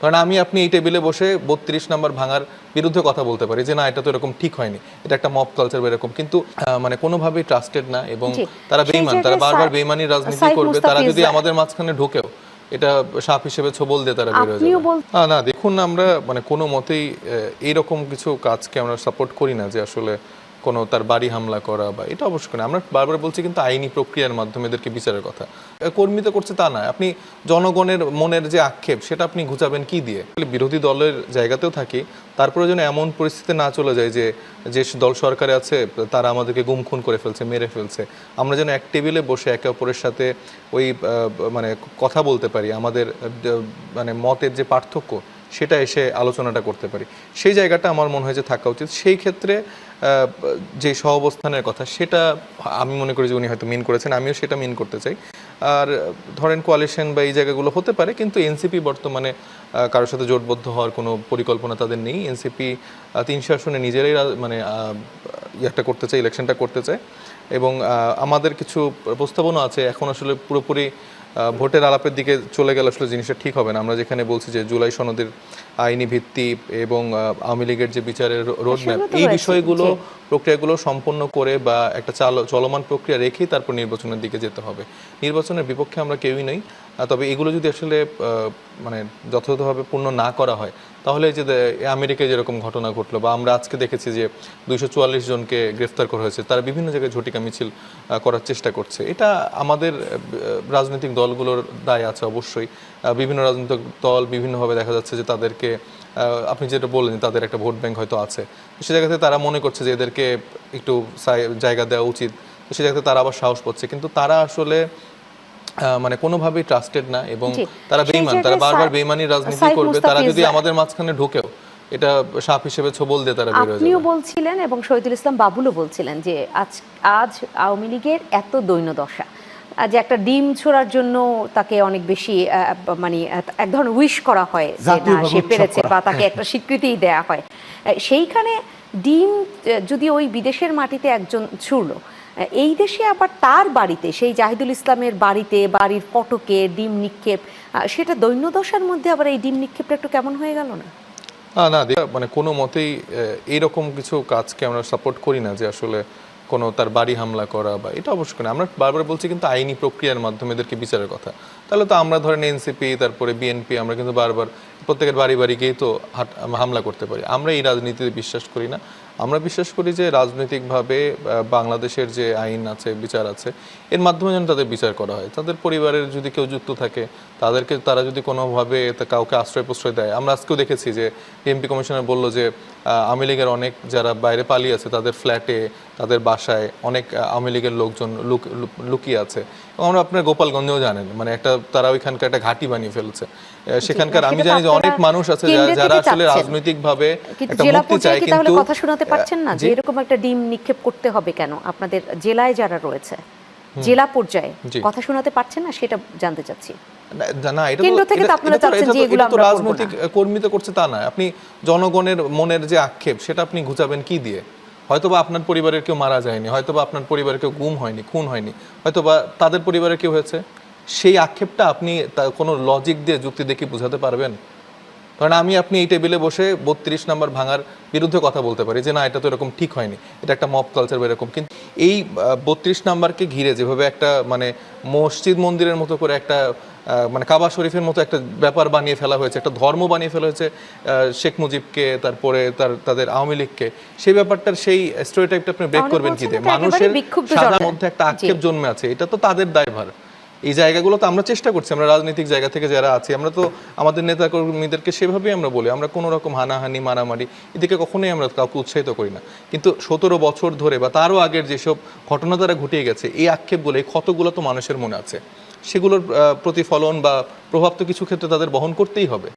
কারণ আমি আপনি এই টেবিলে বসে বত্রিশ নাম্বার ভাঙার বিরুদ্ধে কথা বলতে পারি যে না এটা তো এরকম ঠিক হয়নি। এটা একটা মব কালচার বা এরকম। কিন্তু মানে কোনোভাবেই ট্রাস্টেড না এবং তারা বেইমান তারা বারবার বেইমানির রাজনীতি করবে তারা যদি আমাদের মাঝখানে ঢোকেও এটা সাপ হিসেবে ছবল দিয়ে তারা বের আপনিও না, না দেখুন আমরা মানে কোনো মতেই এইরকম কিছু কাজকে আমরা সাপোর্ট করি না যে আসলে কোনো তার বাড়ি হামলা করা বা এটা অবশ্যই না। আমরা বারবার বলছি কিন্তু আইনি প্রক্রিয়ার মাধ্যমে এদেরকে বিচারের কথা। কর্মী তো করছে তা না আপনি জনগণের মনের যে আক্ষেপ, সেটা আপনি ঘুচাবেন কি দিয়ে? বিরোধী দলের জায়গাতেও থাকি তারপরে যেন এমন পরিস্থিতি না চলে যায় যে যে দল সরকারে আছে, তারা আমাদেরকে গুম খুন করে ফেলছে, মেরে ফেলছে। আমরা যেন এক টেবিলে বসে একে অপরের সাথে ওই মানে কথা বলতে পারি। আমাদের মানে মতের যে পার্থক্য সেটা এসে আলোচনাটা করতে পারি। সেই জায়গাটা আমার মনে হয় যে থাকা উচিত। সেই ক্ষেত্রে যে সহাবস্থানের কথা, সেটা আমি মনে করি যে উনি হয়তো মিন করেছেন, আমিও সেটা মিন করতে চাই। আর ধরেন কোয়ালিশন বা এই জায়গাগুলো হতে পারে, কিন্তু এনসিপি বর্তমানে কারোর সাথে জোটবদ্ধ হওয়ার কোনো পরিকল্পনা তাদের নেই। এনসিপি তিনশো আসনে নিজেরাই মানে একটা করতে চায় ইলেকশনটা করতে চায়। এবং আমাদের কিছু প্রস্তাবনা আছে। এখন আসলে পুরোপুরি ভোটের আলাপের দিকে চলে গেলে আসলে জিনিসটা ঠিক হবে না। আমরা যেখানে বলছি যে জুলাই সনদের আইনি ভিত্তি এবং আওয়ামী লীগের যে বিচারের রোডম্যাপ এই বিষয়গুলো প্রক্রিয়াগুলো সম্পন্ন করে বা একটা চলমান প্রক্রিয়া রেখেই তারপর নির্বাচনের দিকে যেতে হবে। নির্বাচনের বিপক্ষে আমরা কেউই নই। তবে এগুলো যদি আসলে মানে যথাযথভাবে পূর্ণ না করা হয় তাহলে যে আমেরিকায় যেরকম ঘটনা ঘটলো বা আমরা আজকে দেখেছি যে দুইশো চুয়াল্লিশ জনকে গ্রেফতার করা হয়েছে তারা বিভিন্ন জায়গায় ঝটিকা মিছিল করার চেষ্টা করছে। এটা আমাদের রাজনৈতিক দলগুলোর দায় আছে অবশ্যই। বিভিন্ন রাজনৈতিক দল বিভিন্নভাবে দেখা যাচ্ছে যে তাদেরকে আপনি যেটা বললেন তাদের একটা ভোট ব্যাংক হয়তো আছে। সে জায়গাতে তারা মনে করছে যে এদেরকে একটু জায়গা দেওয়া উচিত। সে জায়গাতে তারা আবার সাহস পাচ্ছে। কিন্তু তারা আসলে মানে কোনোভাবেই ট্রাস্টেড না এবং তারা বেইমান তারা বারবার বেইমানির রাজনীতি করবে তারা যদি আমাদের মাঝখানে ঢোকেও এটা সাপ হিসেবে ছবল দিয়ে তারা বেরোয় আপনিও বলছিলেন এবং শহীদুল ইসলাম বাবুলও বলছিলেন যে আজ আজ আওয়ামী লীগের এত দৈন্যদশা। আহ, যে একটা ডিম ছোড়ার জন্য তাকে অনেক বেশি মানে এক- ধরনের উইশ করা হয় যে না সে পেরেছে বা তাকে একটা স্বীকৃতিই দেয়া হয়। সেইখানে ডিম যদি ওই বিদেশের মাটিতে একজন ছুড়লো এই দেশে আবার তার বাড়িতে সেই জাহিদুল ইসলামের বাড়িতে বাড়ির ফটকে ডিম নিক্ষেপ সেটা দৈন্যদশার মধ্যে আবার এই ডিম নিক্ষেপটা একটু কেমন হয়ে গেল না? না না মানে কোনো মতেই এইরকম কিছু কাজকে আমরা সাপোর্ট করি না যে আসলে কোনো তার বাড়ি হামলা করা বা এটা অবশ্যই না আমরা বারবার বলছি কিন্তু আইনি প্রক্রিয়ার মাধ্যমে এদেরকে বিচারের কথা। তাহলে তো আমরা ধরেন এনসিপি, তারপরে বিএনপি, আমরা কিন্তু বারবার প্রত্যেকের বাড়ি বাড়ি গিয়েই তো হামলা করতে পারি। আমরা এই রাজনীতিতে বিশ্বাস করি না। আমরা বিশ্বাস করি যে রাজনৈতিকভাবে বাংলাদেশের যে আইন আছে, বিচার আছে, এর মাধ্যমে যেন তাদের বিচার করা হয়। তাদের পরিবারের যদি কেউ যুক্ত থাকে, তাদেরকে, তারা যদি কোনোভাবে কাউকে আশ্রয় প্রশ্রয় দেয়, আমরা আজকেও দেখেছি যে এমপি কমিশনার বলল যে আওয়ামী লীগের অনেক যারা বাইরে পালিয়ে আছে তাদের ফ্ল্যাটে তাদের বাসায় অনেক আওয়ামী লীগের লোকজন লুক- লুক- লুকিয়ে আছে। এবং আমরা আপনার গোপালগঞ্জেও জানেন মানে একটা তারা ওইখানকার একটা ঘাঁটি বানিয়ে ফেলছে। সেখানকার আমি জানি যে অনেক মানুষ আছে যারা- যারা আসলে। রাজনৈতিকভাবে একটা জেলা মুক্তি চায় কিন্তু কথা শোনাতে পারছেন না যে এরকম একটা ডিম নিক্ষেপ করতে হবে কেন? আপনাদের জেলায় যারা রয়েছে। জেলা পর্যায়ে কথা শোনাতে পারছেন না সেটা জানতে চাচ্ছি। না, এটা কেন্দ্র থেকে তো আপনারা চাচ্ছেন যে এগুলো আমরা রাজনৈতিক কর্মী তো করছে তা না আপনি জনগণের মনের যে আক্ষেপ সেটা আপনি ঘুচাবেন কি দিয়ে? হয়তোবা আপনার পরিবারের কেউ মারা যায়নি হয়তোবা আপনার পরিবারের কেউ গুম হয়নি খুন হয়নি হয়তোবা তাদের পরিবারের কেউ হয়েছে। সেই আক্ষেপটা আপনি কোনো লজিক দিয়ে যুক্তি দেখে বুঝাতে পারবেন? কারণ আমি আপনি এই টেবিলে বসে বত্রিশ নাম্বার ভাঙার বিরুদ্ধে কথা বলতে পারি যে না এটা তো এরকম ঠিক হয়নি। এটা একটা মপ কালচার বা এরকম। কিন্তু এই বত্রিশ নাম্বারকে ঘিরে যেভাবে একটা মানে মসজিদ মন্দিরের মতো করে একটা মানে কাবা শরীফের মতো একটা ব্যাপার বানিয়ে ফেলা হয়েছে একটা ধর্ম বানিয়ে ফেলা হয়েছে শেখ মুজিবকে তারপরে তার তাদের আওয়ামী লীগকে। সেই ব্যাপারটার সেই স্টোরিটাইপটা আপনি ব্রেক করবেন কি দিয়ে? মানুষের মধ্যে একটা আক্ষেপ জন্মে আছে এটা তো তাদের দায়ভার। এই জায়গাগুলো তো আমরা চেষ্টা করছি, আমরা রাজনৈতিক জায়গা থেকে যারা আছি, আমরা তো আমাদের নেতাকর্মীদেরকে সেভাবেই আমরা বলি, আমরা কোনো রকম হানাহানি, মারামারি এদিকে কখনোই আমরা কাউকে উৎসাহিত করি না। কিন্তু সতেরো বছর ধরে বা তারও আগের যেসব ঘটনা তারা ঘটিয়ে গেছে, এই আক্ষেপগুলো, এই ক্ষতগুলো তো মানুষের মনে আছে। সেগুলোর প্রতিফলন বা প্রভাব তো কিছু ক্ষেত্রে তাদের বহন করতেই হবে।